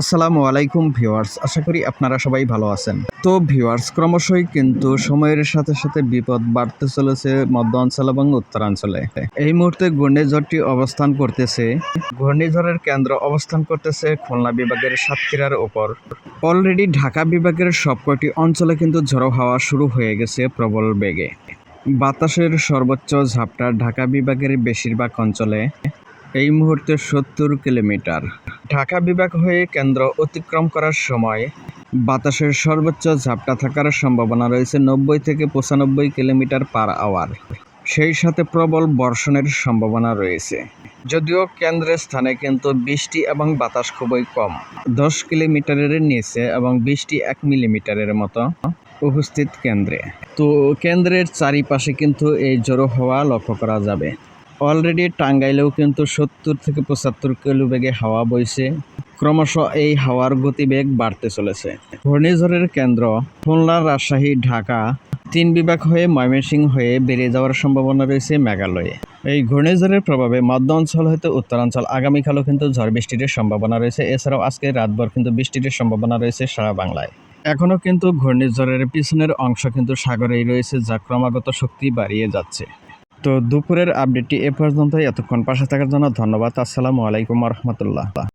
আসসালামু আলাইকুম ভিউয়ার্স, আশা করি আপনারা সবাই ভালো আছেন। তো ভিউয়ার্স, ক্রমশই কিন্তু সময়ের সাথে সাথে বিপদ বাড়তে চলেছে মধ্য অঞ্চল এবং উত্তরাঞ্চলে। এই মুহূর্তে ঘূর্ণিঝড়টি অবস্থান করতেছে। ঘূর্ণিঝড়ের কেন্দ্র অবস্থান করতেছে খুলনা বিভাগের সাতক্ষীরার ওপর অলরেডি ঢাকা বিভাগের সবকটি অঞ্চলে কিন্তু ঝড়ো হাওয়া শুরু হয়ে গেছে প্রবল বেগে। বাতাসের সর্বোচ্চ ঝাপটা ঢাকা বিভাগের বেশিরভাগ অঞ্চলে। এই মুহূর্তে সত্তর কিলোমিটার। ঢাকা বিভাগ হয়ে কেন্দ্র অতিক্রম করার সময় বাতাসের সর্বোচ্চ ঝাপটা থাকার সম্ভাবনা রয়েছে নব্বই থেকে পঁচানব্বই কিলোমিটার পার আওয়ার। সেই সাথে প্রবল বর্ষণের সম্ভাবনা রয়েছে। যদিও কেন্দ্রের স্থানে কিন্তু বৃষ্টি এবং বাতাস খুবই কম। দশ কিলোমিটারের নিচে এবং বৃষ্টি এক মিলিমিটারের মতো উপস্থিত কেন্দ্রে। তো কেন্দ্রের চারিপাশে কিন্তু এই জড়ো হওয়া লক্ষ্য করা যাবে। অলরেডি টাঙ্গাইলেও কিন্তু সত্তর থেকে পঁচাত্তর কিলো বেগে হাওয়া বইছে। ক্রমশ এই হাওয়ার গতিবেগ বাড়তে চলেছে। ঘূর্ণিঝড়ের কেন্দ্র খুলনা, রাজশাহী, ঢাকা তিন বিভাগ হয়ে ময়মনসিংহ হয়ে বেড়ে যাওয়ার সম্ভাবনা রয়েছে মেঘালয়ে। এই ঘূর্ণিঝড়ের প্রভাবে মধ্য অঞ্চল হতে উত্তরাঞ্চল, আগামীকালও কিন্তু ঝড় বৃষ্টির সম্ভাবনা রয়েছে। এছাড়াও আজকে রাতভর কিন্তু বৃষ্টির সম্ভাবনা রয়েছে সারা বাংলায়। এখনও কিন্তু ঘূর্ণিঝড়ের পিছনের অংশ কিন্তু সাগরেই রয়েছে, যা ক্রমাগত শক্তি বাড়িয়ে যাচ্ছে। তো দুপুরের আপডেটটি এ পর্যন্তই। এতক্ষণ পাশে থাকার জন্য ধন্যবাদ। আসসালামু আলাইকুম রহমতুল্লাহ।